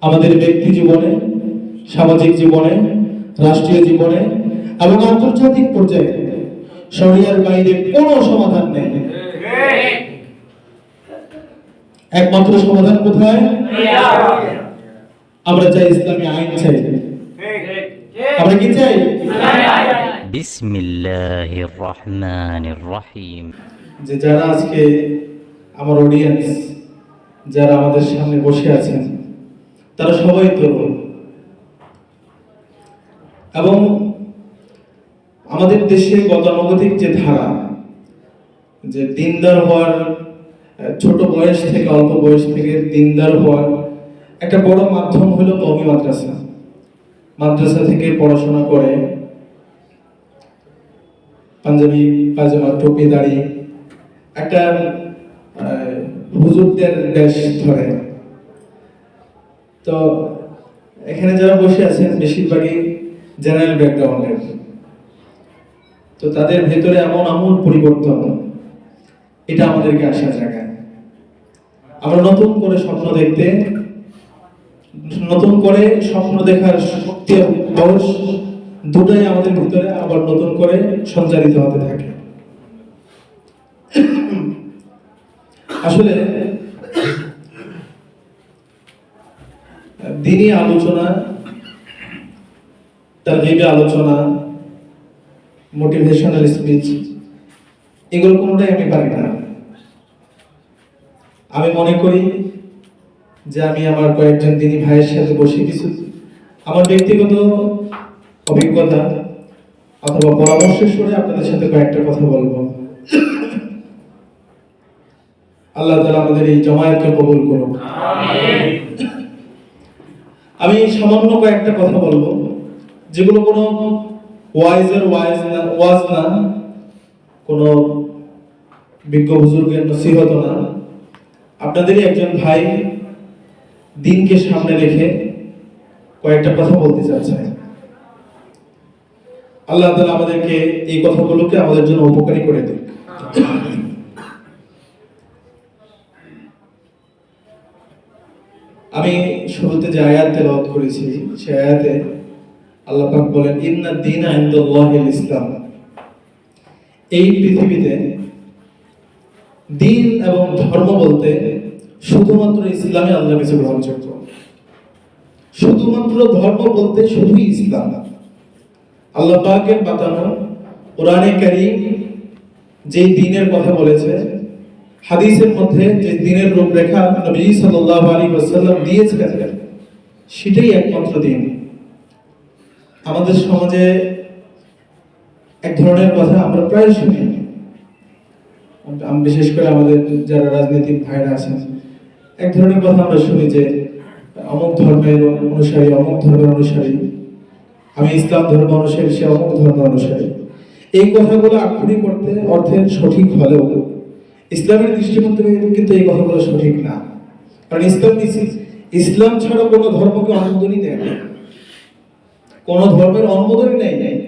আমাদের ব্যক্তি জীবনে সামাজিক জীবনে রাষ্ট্রীয় জীবনে এবং আন্তর্জাতিক পর্যায়ে শরিয়ার বাইরে কোনো সমাধান নেই। একমাত্র সমাধান কোথায়? আমরা চাই ইসলামী আইন চাই। আমরা কি চাই? বিসমিল্লাহির রহিম। যে যারা আজকে আমার অডিয়েন্স যারা আমাদের সামনে বসে আছেন তারা সবাই তরুণ। এবং আমাদের দেশে গতানুগতিক যে ধারা, যে দিনদার হওয়ার ছোট বয়স থেকে অল্প বয়স থেকে দিনদার হওয়ার একটা বড় মাধ্যম হলো কমি মাদ্রাসা। মাদ্রাসা থেকে পড়াশোনা করে পাঞ্জাবি, পাজামা, টুপি, দাড়ি একটা হুজুরদের দেশ ধরে। তো এখানে যারা বসে আছেন, বেশিরভাগই জেনারেল ব্যাকগ্রাউন্ডের তো তাদের ভেতরে এমন আমূল পরিবর্তন, এটা আমাদেরকে আসা জায়গায় আমরা নতুন করে স্বপ্ন দেখতে, নতুন করে স্বপ্ন দেখার শক্তি বয়স দুটাই আমাদের ভিতরে আবার নতুন করে সঞ্চারিত হতে থাকে। আসলে দিনই আলোচনা তার আলোচনা মোটিভেশনাল স্পিচ এগুলো কোনোটাই আমি পারি না। আমি মনে করি যে আমি আমার কয়েকজন দিনী ভাইয়ের সাথে বসে কিছু আমার ব্যক্তিগত অভিজ্ঞতা অথবা পরামর্শ শুনে আপনাদের সাথে কয়েকটা কথা বলব। আল্লাহ তাআলা আমাদের এই জমায়েতকে কবুল করুন আমি সামান্য কয়েকটা কথা বলব, যেগুলো কোনো ওয়াইজের ওয়াইজ না ওয়াজ না, কোনো বিজ্ঞ হুজুরদের নসিহত না। আপনাদেরই একজন ভাই দিনকে সামনে রেখে কয়েকটা কথা বলতে চাচ্ছে। আল্লাহ তাআলা আমাদেরকে এই কথাগুলোকে আমাদের জন্য উপকারী করে দিক। আমি শুরুতে যে আয়াতে তেলাওয়াত করেছি সে আয়াতে আল্লাহ পাক বলেন, ইন্না দিন ইনদাল্লাহিল ইসলাম। এই পৃথিবীতে দিন এবং ধর্ম বলতে শুধুমাত্র ইসলামে আল্লাহ কাছে গ্রহণযোগ্য। শুধুমাত্র ধর্ম বলতে শুধুই ইসলাম। আল্লাহ পাকের বাতানো কোরআনে কারীম যে দিনের কথা বলেছে হাদিসের মধ্যে যে দিনের রূপরেখা নবী সাল্লাল্লাহু আলাইহি ওয়াসাল্লাম দিয়েছিলেন, সেটাই একমাত্র দিন। আমাদের সমাজে এক ধরনের কথা আমরা প্রায় শুনি। বিশেষ করে আমাদের যারা রাজনৈতিক ভাইরা আছেন, এক ধরনের কথা আমরা শুনি যে অমুক ধর্মের অনুসারী, অমুক ধর্মের অনুসারী। আমি ইসলাম ধর্ম অনুসারী, সে অমুক ধর্ম অনুসারী। এই কথাগুলো আক্ষরিক করতে অর্থের সঠিক হলেও ইসলামের দৃষ্টিকোণ কিন্তু এই কথাগুলো সঠিক না। কারণ ইসলাম ইসলাম ছাড়া কোনো ধর্মকে অনুমোদনই দেয় না। কোনো ধর্মের অনুমোদনই নেই নেই।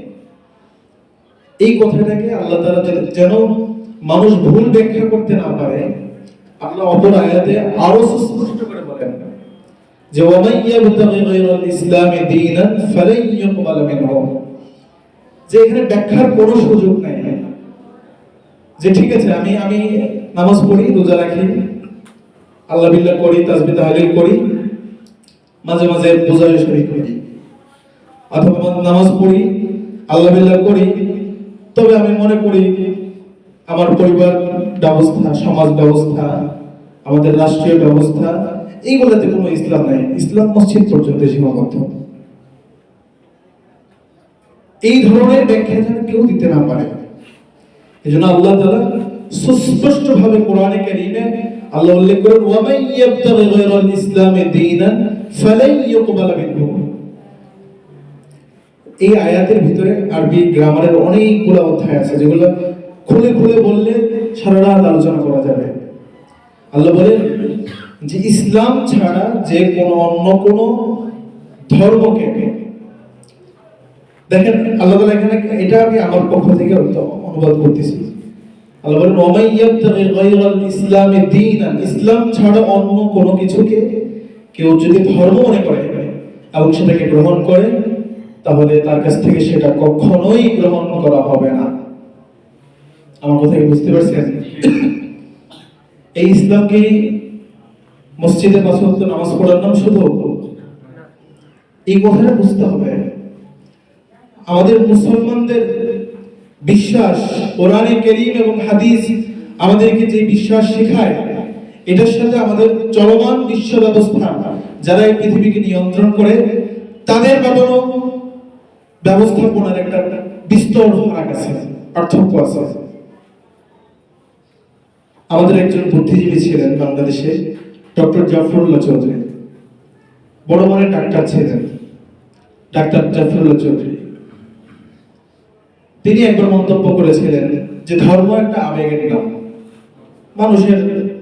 এই কথাটাকে আল্লাহ যে- যেন মানুষ ভুল ব্যাখ্যা করতে না পারে, আল্লাহ অপর আয়াতে আরও সুস্পষ্ট করে বলেন, যে ওয়ামান ইয়াবতাগি গায়রাল ইসলামি দীনান ফালান ইউকবাল যে এখানে ব্যাখ্যার কোনো সুযোগ নাই। যে ঠিক আছে, আমি আমি নামাজ পড়ি, রোজা রাখি, আল্লাহ বিল্লাহ করি তাসবিহ তাহলিল করি, মাঝে মাঝে বোঝায় শরীর করি অথবা নামাজ পড়ি, আল্লাহ বিল্লাহ করি, তবে আমি মনে করি আমার পরিবার ব্যবস্থা, সমাজ ব্যবস্থা, আমাদের রাষ্ট্রীয় ব্যবস্থা, এইগুলোতে কোনো ইসলাম নাই। ইসলাম মসজিদ পর্যন্ত সীমাবদ্ধ। এই ধরনের ব্যাখ্যা যেন কেউ দিতে না পারে। এই জন্য আল্লাহ তাআলা সুস্পষ্ট ভাবে কোরআনে কারীমে আল্লাহ উল্লেখ করেন, ওয়ামান ইয়াবতাগি গায়রাল ইসলামি দীনান ফালান ইউকবাল মিনহু। এই আয়াতের ভিতরে আরবি গ্রামারের অনেকগুলো অধ্যায় আছে, যেগুলো খুলে খুলে বললে সারা রাত আলোচনা করা যাবে। আল্লাহ বলেন যে, ইসলাম ছাড়া যে কোনো অন্য কোনো ধর্মকে দেখেন, আল্লাহ তাআলা এখানে এটা আমি আমার পক্ষ থেকে অনুবাদ করতেছি। আল্লাহ বলেন, ওমাই ইয়াবতাগি গায়রাল ইসলামি ছাড়া অন্য কোনো কিছুকে কেউ যদি ধর্ম মনে করে এবং সেটাকে গ্রহণ করে, তাহলে তার কাছ থেকে সেটা কখনোই গ্রহণ করা হবে না। আমার কথা বুঝতে পারছেন? এই ইসলামকে মসজিদে পাঁচ নামাজ পড়ার নাম শুধু? এই কথাটা বুঝতে হবে। আমাদের মুসলমানদের বিশ্বাস, কোরআনে কেরিম এবং হাদিস আমাদেরকে যে বিশ্বাস শেখায়, এটার সাথে আমাদের চলমান বিশ্ব ব্যবস্থা যারা এই পৃথিবীকে নিয়ন্ত্রণ করে, তাদের বানানো ব্যবস্থাপনার একটা বিস্তর ফারাক আছে, পার্থক্য আছে। আমাদের একজন বুদ্ধিজীবী ছিলেন বাংলাদেশে, ডক্টর জাফরুল্লাহ চৌধুরী। বড় মানের ডাক্তার ছিলেন। ডাক্তার জাফরুল্লাহ চৌধুরী। তিনি একবার মন্তব্য করেছিলেন যে ধর্ম একটা আবেগের নাম। মানুষের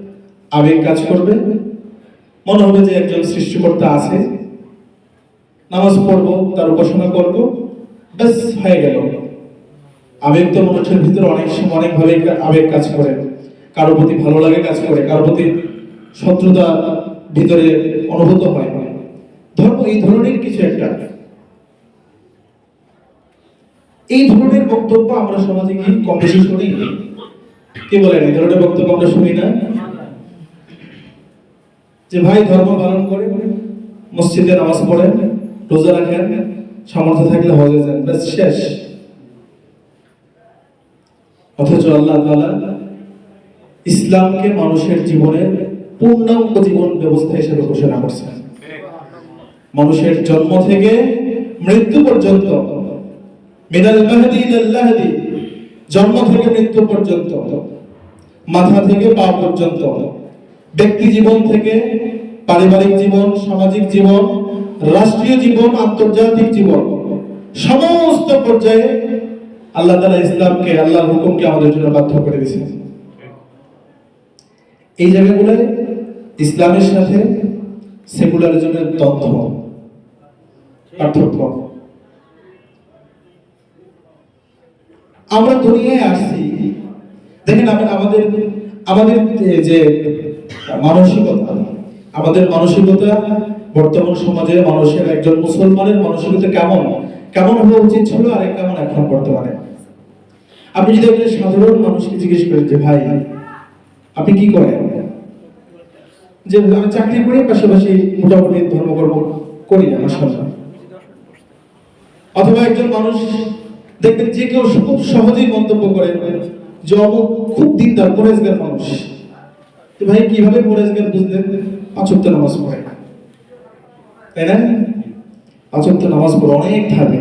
আবেগ কাজ করবে। মনে হবে যে একজন সৃষ্টিকর্তা আছে। নামাজ পড়ব, তার উপাসনা করব। ব্যাস, হয়ে গেল। আবেগ তো মানুষের ভিতরে অনেক সময় অনেকভাবে আবেগ কাজ করে। কারও প্রতি ভালো লাগে কাজ করে, কারও প্রতি শত্রুতা ভিতরে অনুভূত হয়। ধর্ম এই ধরনের কিছু একটা। এই ধরনের বক্তব্য আমরা সমাজে কি কম বেশি শুনি? কি বলেন, এই ধরনের বক্তব্য আমরা শুনি না? যে ভাই ধর্ম পালন করে, মসজিদে নামাজ পড়েন রোজা রাখেন, সামর্থ্য থাকলে হজে যান, ব্যাস, শেষ। অথচ আল্লাহ তাআলা ইসলামকে মানুষের জীবনের পূর্ণাঙ্গ জীবন ব্যবস্থা হিসেবে ঘোষণা করছেন। মানুষের জন্ম থেকে মৃত্যু পর্যন্ত মিনাল মাহদি ইলাল লাহদি, জন্ম থেকে মৃত্যু পর্যন্ত, মাথা থেকে পা পর্যন্ত, ব্যক্তি জীবন থেকে পারিবারিক জীবন, সামাজিক জীবন, রাষ্ট্রীয় জীবন, আন্তর্জাতিক জীবন, সমস্ত পর্যায়ে আল্লাহ তাআলা ইসলামকে, আল্লাহর হুকুমকে আমাদের জন্য বাধ্য করে দিয়েছেন। এই জায়গাগুলোয় ইসলামের সাথে সেকুলারিজমের দ্বন্দ্ব, পার্থক্য। আমরা দুনিয়ায় আসছি। দেখেন আমরা আমাদের আমাদের যে মানসিকতা, আমাদের মানসিকতা বর্তমান সমাজের মানুষের একজন মুসলমানের মানসিকতা কেমন? কেমন হওয়া উচিত ছিল আর কেমন এখন বর্তমানে? আপনি যদি একজন সাধারণ মানুষকে জিজ্ঞেস করেন যে, ভাই, আপনি কি করেন? যে, আমি চাকরি করি, পাশাপাশি মোটামুটি ধর্মকর্ম করি না মাসাল্লাহ অথবা একজন মানুষ দেখবেন যে কেউ খুব সহজেই মন্তব্য করে যে অমুক খুব দিনদার পরেজগার মানুষ। তো ভাই, কীভাবে পরেজগার বুঝলেন? পাঁচক্ত নামাজ পড়ে। তাই না? পাঁচক্ত নামাজ পড়ে অনেক থাকে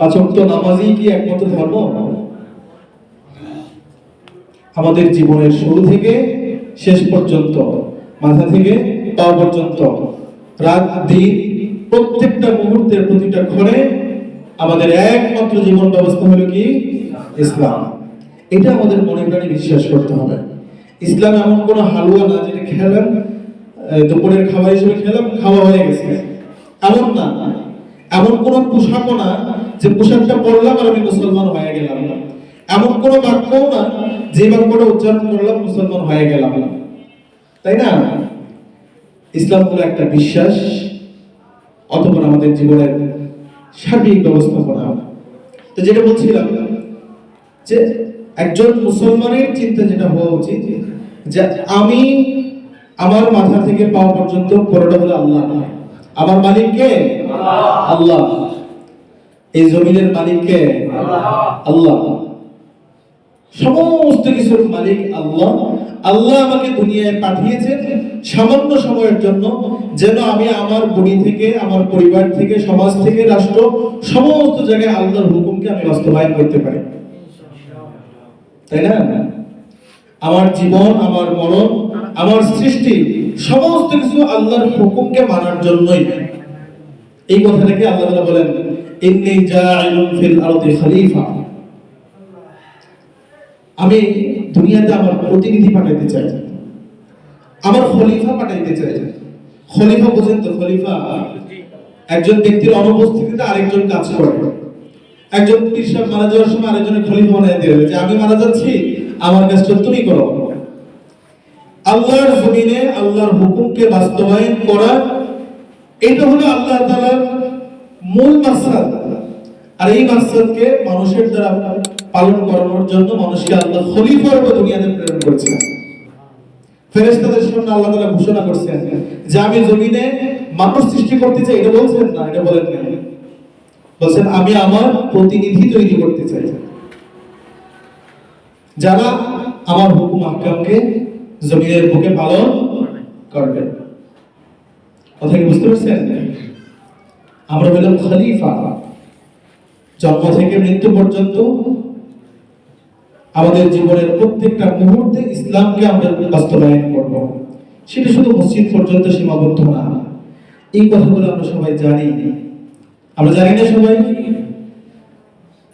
পাঁচক্ত নামাজই কি একমাত্র ধর্ম? আমাদের জীবনের শুরু থেকে শেষ পর্যন্ত, মাথা থেকে পা পর্যন্ত, রাত, দিন, প্রত্যেকটা মুহূর্তের প্রতিটা ক্ষণে আমাদের একমাত্র জীবন ব্যবস্থা হলো কি? ইসলাম। এটা আমাদের মনে প্রাণে বিশ্বাস করতে হবে। ইসলাম এমন কোনো হালুয়া না যেটা খেলাম দুপুরের খাবার হিসেবে খেলাম, খাওয়া হয়ে গেছে। এমন না। এমন কোন পোশাকও না যে পোশাকটা পরলাম আর আমি মুসলমান হয়ে গেলাম না। এমন কোন বাক্যও না যে বাক্যটা উচ্চারণ করলাম, মুসলমান হয়ে গেলাম না। তাই না? ইসলাম হলো একটা বিশ্বাস, অতপর আমাদের জীবনের সার্বিক ব্যবস্থাপনা তো যেটা বলছিলাম যে একজন মুসলমানের চিন্তা যেটা হওয়া উচিত যে আমি আমার মাথা থেকে পা পর্যন্ত পুরোটা হলো আল্লাহ। আমার মালিক কে? আল্লাহ। এই জমিনের মালিক কে? আল্লাহ। সমস্ত কিছুর মালিক আল্লাহ। আল্লাহ আমাকে দুনিয়ায় পাঠিয়েছেন সামান্য সময়ের জন্য, যেন আমি আমার বডি থেকে, আমার পরিবার থেকে, সমাজ থেকে, রাষ্ট্র, সমস্ত জায়গায় আল্লাহর হুকুমকে আমি বাস্তবায়ন করতে পারি। তাই না? আমার জীবন, আমার মরণ, আমার সৃষ্টি, সমস্ত কিছু আল্লাহর হুকুমকে মানার জন্যই। এই কথাটাকে আল্লাহ বলেন? আমি দুনিয়াতে আমার প্রতিনিধি পাঠাইতে চাই। আমার খলিফা পাঠাইতে চাই। খলিফা বোঝেন তো, খলিফা একজন ব্যক্তির অনুপস্থিতিতে আরেকজন কাজ করে। একজন সাহেব মারা যাওয়ার সময় আরেকজনের খলিফা বানিয়ে দিয়ে যে, আমি মারা যাচ্ছি, আমার কাজটা তুমি করো। আল্লাহর জমিনে আল্লাহর হুকুমকে বাস্তবায়ন করা, এটা হলো আল্লাহ তাআলার মূল মাকসাদ। আর এই মাকসাদকে মানুষের দ্বারা পালন করানোর জন্য মানুষকে আল্লাহ খলিফা রূপে দুনিয়াতে প্রেরণ করেছেন। ফেরেশতাদের সামনে আল্লাহ তাআলা ঘোষণা করছেন যে আমি জমিনে মানুষ সৃষ্টি করতে চাই, এটা বলছেন না, এটা বলেন না বলছেন, আমি আমার প্রতিনিধি তৈরি করতে চাই। যারা আমার হুকুম আহকামকে জমিনের বুকে পালন করবে। কথা কি বুঝতে পারছেন? আমরা হলাম খলিফা। জন্ম থেকে মৃত্যু পর্যন্ত আমাদের জীবনের প্রত্যেকটা মুহূর্তে ইসলামকে আমরা বাস্তবায়ন করব। সেটা শুধু মসজিদ পর্যন্ত সীমাবদ্ধ না। এই কথাগুলো আমরা সবাই জানি। আমরা জানি না সবাই,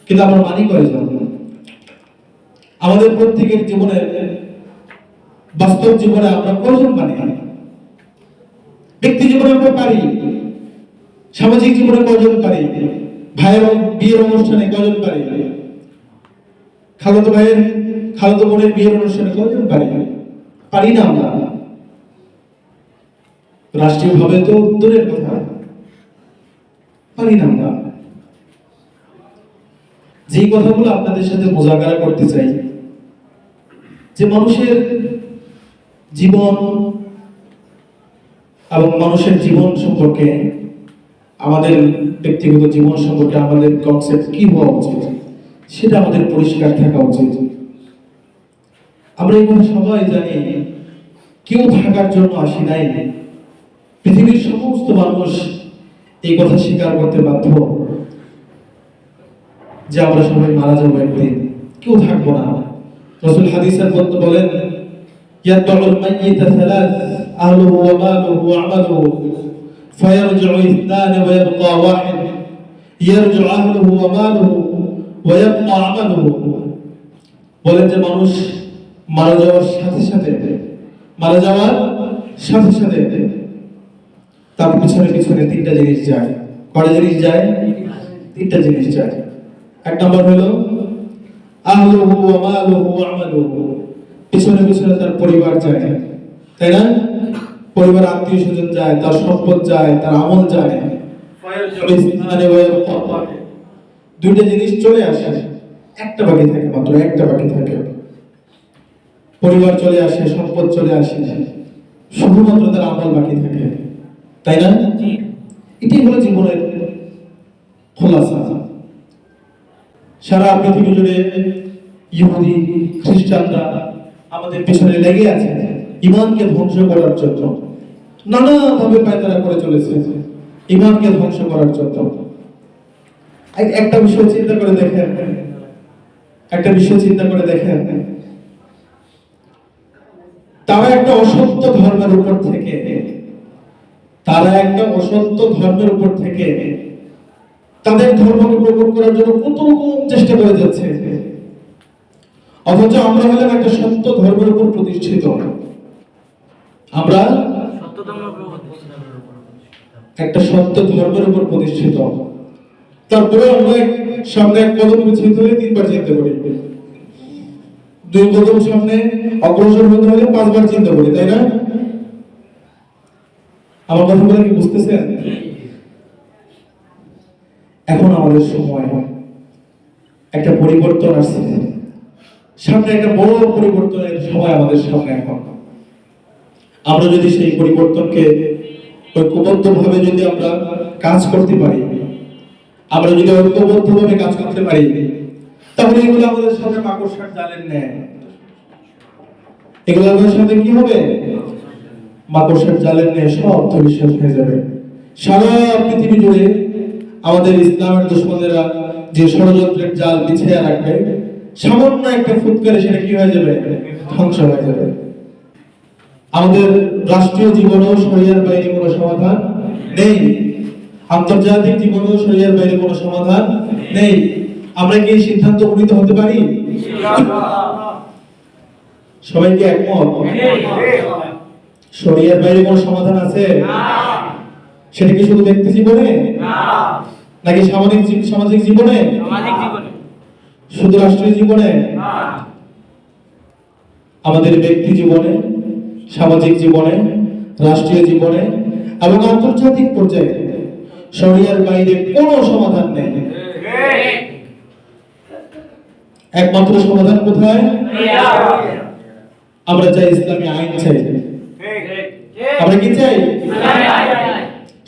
কিন্তু আমরা মানি করে জানব আমাদের প্রত্যেকের জীবনে বাস্তব জীবনে আমরা কয়জন মানি? ব্যক্তি জীবনে আমরা পারি। সামাজিক জীবনে কয়জন পারি? ভাইয়ের বিয়ের অনুষ্ঠানে কয়জন পারি? খালাতো ভাইয়ের খালাতো বোনের বিয়ের অনুষ্ঠানে কয়জন পারি? পারি না আমরা। রাষ্ট্রীয় ভাবে তো দূরের কথা। পারি না আমরা। যেই কথাগুলো আপনাদের সাথে মোজাকারা করতে চাই, যে মানুষের জীবন এবং মানুষের জীবন সম্পর্কে, আমাদের ব্যক্তিগত জীবন সম্পর্কে আমাদের কনসেপ্ট কি হওয়া উচিত? সেটা আমাদের পরিষ্কার থাকা উচিত আমরা এখানে সবাই জানি কেউ থাকার জন্য আসি নাই পৃথিবীর সমস্ত মানুষ এই কথা স্বীকার করতে বাধ্য যে আমরা সবাই মারা যাবো একদিন কেউ থাকবো না রসুল হাদিসের মধ্যে বলেন يتبع الميت ثلاث أهله وماله وعمله فيرجع اثنان ويبقى واحد يرجع أهله وماله ويبقى عمله বলেন যে মানুষ মারা যাওয়ার সাথে সাথে মারা যাওয়ার সাথে সাথে তার পিছনে পিছনে তিনটা জিনিস যায়। কয়টা জিনিস যায়? তিনটা জিনিস যায়। এক নম্বর হলো আহলুহু আমালুহু। পিছনে পিছনে তার পরিবার যায় তাই না? পরিবার আত্মীয় স্বজন যায় তার সম্পদ যায় তার আমল যায়। দুইটা জিনিস চলে আসে একটা বাকি থাকে মাত্র একটা বাকি থাকে। পরিবার চলে আসে সম্পদ চলে আসে শুধুমাত্র তার আমল বাকি থাকে। তাই না? এটাই হলো জীবনের খোলাসা। সারা পৃথিবী জুড়ে ইহুদি খ্রিস্টানরা আমাদের পিছনে লেগে আছে ইমানকে ধ্বংস করার জন্য। নানাভাবে পায়তারা করে চলেছে ইমানকে ধ্বংস করার জন্য। একটা বিষয় চিন্তা করে দেখেন। একটা বিষয় চিন্তা করে দেখেন। তারা একটা অসত্য ধর্মের উপর থেকে তারা একটা অসত্য ধর্মের উপর থেকে তাদের ধর্মকে প্রকট করার জন্য কত রকম চেষ্টা করে যাচ্ছে। অথচ আমরা হলাম একটা সত্য ধর্মের উপর প্রতিষ্ঠিত। আমরা একটা সত্য ধর্মের উপর প্রতিষ্ঠিত। তারপরে আমরা সামনে এক কদম তিনবার চিন্তা করি। দুই কদম সামনে অগ্রসর হতে হলে পাঁচবার চিন্তা করি, তাই না? আমার কি বুঝতেছেন? এখন আমাদের সময়। একটা পরিবর্তন আসছে। সামনে একটা বড় পরিবর্তনের সময় আমাদের সামনে এখন। আমরা যদি সেই পরিবর্তনকে ঐক্যবদ্ধ ভাবে যদি আমরা কাজ করতে পারি আমরা যদি ঐক্যবদ্ধ ভাবে কাজ করতে পারি, তাহলে এগুলো আমাদের সাথে মাকড়সার জালের ন্যায়। এগুলো আমাদের সাথে কি হবে? মাকড়সার জালের ন্যায় সব ধরিশ্বাস হয়ে যাবে। সারা পৃথিবী জুড়ে আমাদের ইসলামের দুশ্মনেরা যে ষড়যন্ত্রের জাল বিছিয়ে রাখবে, সামান্য একটা ফুৎকারে সেটা কি হয়ে যাবে? ধ্বংস হয়ে যাবে। আমাদের রাষ্ট্রীয় জীবনেও শরিয়ার বাইরে কোনো সমাধান নেই। আন্তর্জাতিক জীবনেও শরিয়ার বাইরে কোনো সমাধান নেই। আমরা কি সিদ্ধান্ত উপনীত হতে পারি? সবাই কি একমত? শরিয়ার বাইরে কোনো সমাধান আছে? সেটা কি শুধু ব্যক্তি জীবনে? নাকি সামাজিক সামাজিক জীবনে। শুধু রাষ্ট্রীয় জীবনে? আমাদের ব্যক্তি জীবনে সামাজিক জীবনে রাষ্ট্রীয় জীবনে এবং আন্তর্জাতিক পর্যায়ে শরিয়ার বাইরে কোনো সমাধান নেই। একমাত্র সমাধান কোথায়? আমরা চাই ইসলামী আইন চাই। আমরা কি চাই?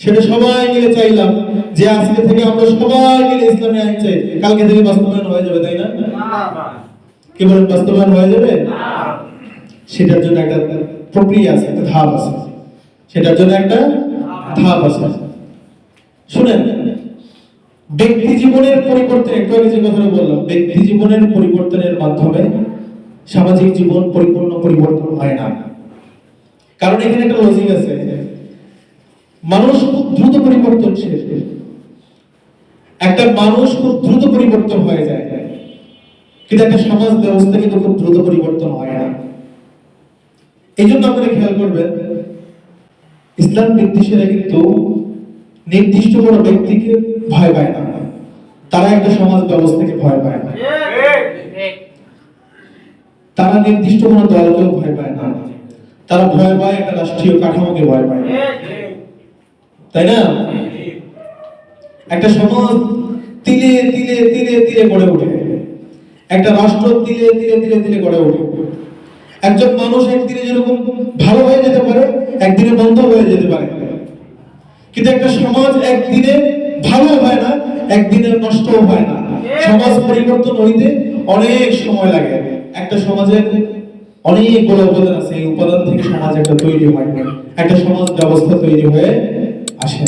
সেটা সবাই মিলে চাইলাম যে আজকে থেকে আমরা সবাই মিলে ইসলামী আইন চাই। কালকে থেকে বাস্তবায়ন হয়ে যাবে, তাই না? কি বলেন, বাস্তবায়ন হয়ে যাবে? সেটার জন্য একটা প্রক্রিয়া আছে, একটা ধাপ আছে। সেটার জন্য একটা ধাপ আছে। শুনেন, ব্যক্তি জীবনের পরিবর্তন, একটু আগে যে কথাটা বললাম, ব্যক্তি জীবনের পরিবর্তনের মাধ্যমে সামাজিক জীবন পরিপূর্ণ পরিবর্তন হয় না। কারণ এখানে একটা লজিক আছে। মানুষ খুব দ্রুত পরিবর্তনশীল। একটা মানুষ খুব দ্রুত পরিবর্তন হয়ে যায়। কিন্তু একটা সমাজ ব্যবস্থা কিন্তু খুব দ্রুত পরিবর্তন হয় না। এই জন্য আপনারা খেয়াল করবেন, ইসলাম বিদ্বেষীরা কিন্তু নির্দিষ্ট কোনো ব্যক্তিকে ভয় পায় না। তারা একটা সমাজ ব্যবস্থাকে ভয় পায় না। তারা নির্দিষ্ট কোনো দলকেও ভয় পায় না। তারা ভয় পায় একটা রাষ্ট্রীয় কাঠামোকে ভয় পায় তাই না? একটা সমাজ তিলে তিলে তিলে তিলে গড়ে ওঠে। একটা রাষ্ট্র তিলে তিলে তিলে তিলে গড়ে ওঠে। একজন মানুষ একদিনে যেরকম ভালো হয়ে যেতে পারে, একদিনে বন্ধ হয়ে যেতে পারে। কিন্তু একটা সমাজ একদিনে ভালো হয় না, একদিনে নষ্ট হয় না। সমাজ পরিবর্তন হইতে অনেক সময় লাগে। একটা সমাজের অনেকগুলো উপাদান আছে, এই উপাদান থেকে সমাজ একটা তৈরি হয় একটা সমাজ ব্যবস্থা তৈরি হয়ে আসে